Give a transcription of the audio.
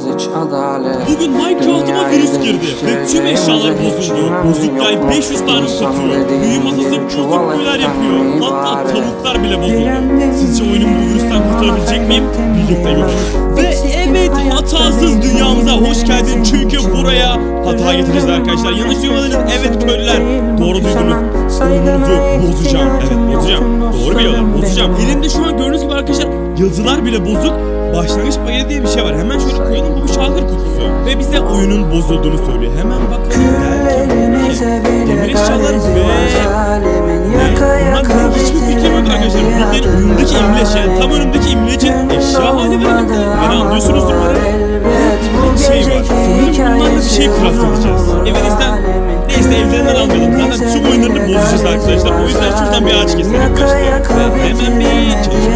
olmaz hiç adalet Bugün Minecraft'ıma virüs girdi ve tüm eşyalar bozuldu. Bozuk yay 500 tane satıyor. Büyü masası bozuk büyüler yapıyor. Hatta tavuklar bile bozuldu. Sizce oyunu bu virüsten kurtarabilecek miyim? Birlikte görelim. Ve evet hatasız dünyamıza hoş geldin çünkü buraya hata getireceğiz arkadaşlar. Yanlış duymadınız evet köylüler. Doğru duydunuz. Oyununuzu bozacağım. Evet bozacağım. Doğru biliyorlar bozacağım. Elimde şu an gördüğünüz gibi arkadaşlar yazılar bile bozuk. Başlangıç paketi diye bir şey var. Hemen şöyle koyalım bu bir şalgır kutusu. Ve bize oyunun bozulduğunu söylüyor. Hemen bakalım. Küllerimize Demir eşyalar ve... bunlar benim hiçbir fikrim yok arkadaşlar. Bunların önündeki imleç yani tam önündeki imlecin eşya hali verildi. Beni anlıyorsunuzdur umarım. Elbet bu şey var. Sanırım bunlarla bir şey craft edeceğiz. Evinizden neyse evlerinden almayalım. Zaten tüm oyunlarını bozacağız arkadaşlar. O yüzden şuradan bir ağaç keselim arkadaşlar. Hemen bir çalışması